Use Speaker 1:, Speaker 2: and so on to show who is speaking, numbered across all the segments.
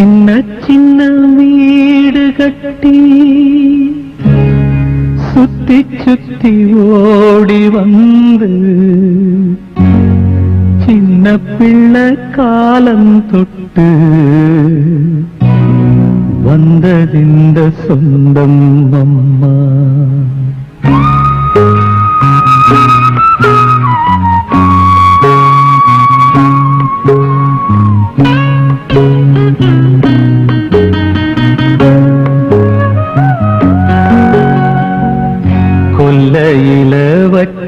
Speaker 1: சின்ன சின்ன வீடு கட்டி சுத்தி சுத்தி ஓடி வந்து சின்ன பிள்ளை காலம் தொட்டு வந்ததிந்த சொந்தம் அம்மா.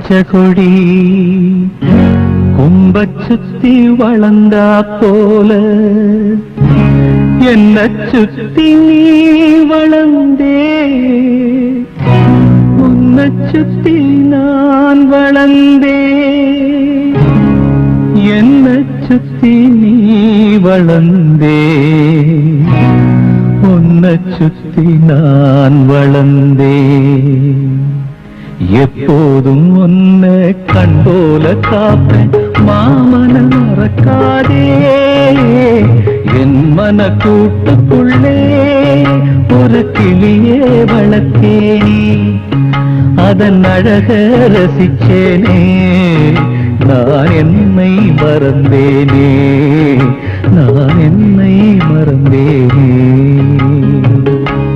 Speaker 1: ராஜகொடி கொடி கும்ப சுத்தி வளர்ந்தா போல. என்ன சுத்தி நீ வளர்ந்தே. உன்னை சுத்தி நான் வளர்ந்தே. என்ன சுத்தி நீ வளர்ந்தே. உன்னை சுத்தி நான் வளர்ந்தே. எப்போதும் உன்னை கண் போல காப்பேன். மாமன மறக்காதே. என் மன கூட்டுக்குள்ளே ஒரு கிளியே வளர்த்தேனே. அதன் அழக ரசிச்சேனே. நான் என்னை மறந்தேனே.